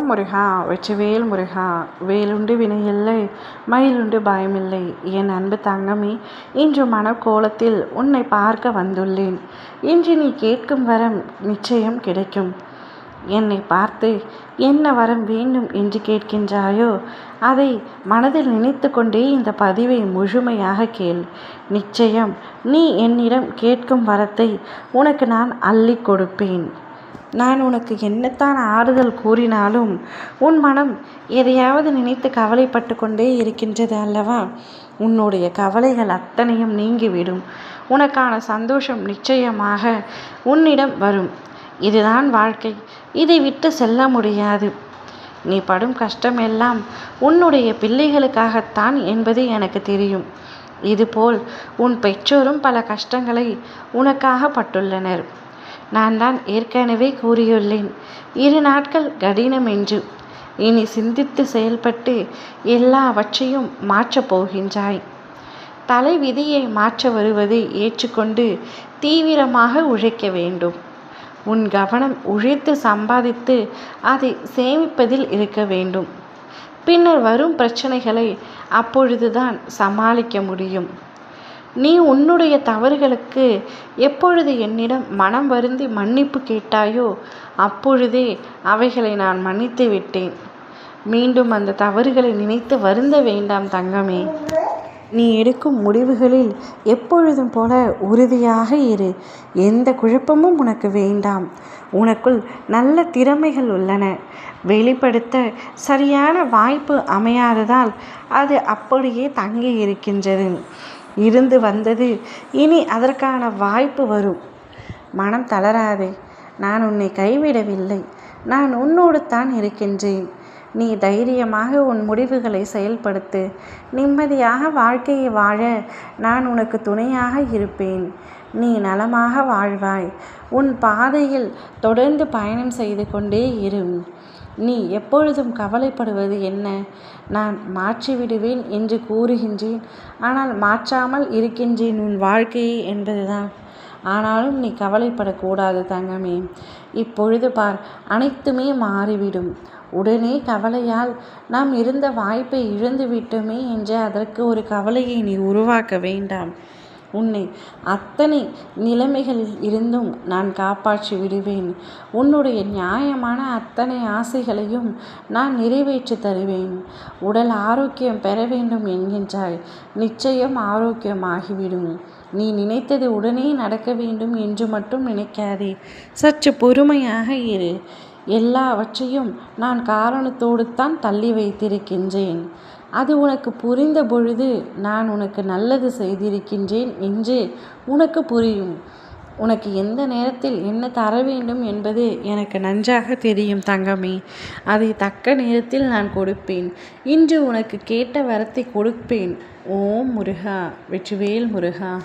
ஓம் முருகா வெற்றிவேல் முருகா வேலுண்டு வினையில்லை மயிலுண்டு பயமில்லை. என் அன்பு தங்கமே இன்று மனக்கோலத்தில் உன்னை பார்க்க வந்துள்ளேன். இன்று நீ கேட்கும் வரம் நிச்சயம் கிடைக்கும். என்னை பார்த்து என்ன வரம் வேண்டும் என்று கேட்கின்றாயோ அதை மனதில் நினைத்து கொண்டே இந்த பதிவை முழுமையாக கேள். நிச்சயம் நீ என்னிடம் கேட்கும் வரத்தை உனக்கு நான் அள்ளி கொடுப்பேன். நான் உனக்கு என்னத்தான் ஆறுதல் கூறினாலும் உன் மனம் எதையாவது நினைத்து கவலைப்பட்டு கொண்டே இருக்கின்றது அல்லவா? உன்னுடைய கவலைகள் அத்தனையும் நீங்கிவிடும். உனக்கான சந்தோஷம் நிச்சயமாக உன்னிடம் வரும். இதுதான் வாழ்க்கை. இதை விட்டு செல்ல முடியாது. நீ படும் கஷ்டமெல்லாம் உன்னுடைய பிள்ளைகளுக்காகத்தான் என்பது எனக்கு தெரியும். இதுபோல் உன் பெற்றோரும் பல கஷ்டங்களை உனக்காக பட்டுள்ளனர். நான் தான் ஏற்கனவே கூறியுள்ளேன். இரு நாட்கள் கடினம் என்று. இனி சிந்தித்து செயல்பட்டு எல்லாவற்றையும் மாற்றப் போகின்றாய். தலை விதியை மாற்ற வருவதை ஏற்றுக்கொண்டு தீவிரமாக உழைக்க வேண்டும். உன் கவனம் உழைத்து சம்பாதித்து அதை சேமிப்பதில் இருக்க வேண்டும். பின்னர் வரும் பிரச்சனைகளை அப்பொழுதுதான் சமாளிக்க முடியும். நீ உன்னுடைய தவறுகளுக்கு எப்பொழுது என்னிடம் மனம் வருந்தி மன்னிப்பு கேட்டாயோ அப்பொழுதே அவைகளை நான் மன்னித்து விட்டேன். மீண்டும் அந்த தவறுகளை நினைத்து வருந்த வேண்டாம் தங்கமே. நீ எடுக்கும் முடிவுகளில் எப்பொழுதும் போல உறுதியாக இரு. எந்த குழப்பமும் உனக்கு வேண்டாம். உனக்குள் நல்ல திறமைகள் உள்ளன. வெளிப்படுத்த சரியான வாய்ப்பு அமையாததால் அது அப்படியே தங்கி இருக்கின்றது இருந்து வந்தது. இனி அதற்கான வாய்ப்பு வரும். மனம் தளராதே. நான் உன்னை கைவிடவில்லை. நான் உன்னோடு தான் இருக்கின்றேன். நீ தைரியமாக உன் முடிவுகளை செயல்படுத்து. நிம்மதியாக வாழ்க்கையை வாழ நான் உனக்கு துணையாக இருப்பேன். நீ நலமாக வாழ்வாய். உன் பாதையில் தொடர்ந்து பயணம் செய்து கொண்டே இரு. நீ எப்பொழுதும் கவலைப்படுவது என்ன? நான் மாற்றிவிடுவேன் என்று கூறுகின்றேன். ஆனால் மாற்றாமல் இருக்கின்றேன் உன் வாழ்க்கையை என்பதுதான். ஆனாலும் நீ கவலைப்படக்கூடாது தங்கமே. இப்பொழுது பார் அனைத்துமே மாறிவிடும். உடனே கவலையால் நாம் இருந்த வாய்ப்பை இழந்து விட்டோமே என்று அதற்கு ஒரு கவலையை நீ உருவாக்க வேண்டாம். உன்னை அத்தனை நிலைமைகளில் இருந்தும் நான் காப்பாற்றி விடுவேன். உன்னுடைய நியாயமான அத்தனை ஆசைகளையும் நான் நிறைவேற்றி தருவேன். உடல் ஆரோக்கியம் பெற வேண்டும் என்கின்றாய். நிச்சயம் ஆரோக்கியமாகிவிடும். நீ நினைத்தது உடனே நடக்க வேண்டும் என்று மட்டும் நினைக்காதே. சற்று பொறுமையாக இரு. எல்லாவற்றையும் நான் காரணத்தோடு தான் தள்ளி வைத்திருக்கின்றேன். அது உனக்கு புரிந்த பொழுது நான் உனக்கு நல்லது செய்திருக்கின்றேன் என்று உனக்கு புரியும். உனக்கு எந்த நேரத்தில் என்ன தர வேண்டும் என்பது எனக்கு நன்றாக தெரியும் தங்கமே. அதை தக்க நேரத்தில் நான் கொடுப்பேன். இன்று உனக்கு கேட்ட வரத்தை கொடுப்பேன். ஓம் முருகா வெற்றிவேல் முருகா.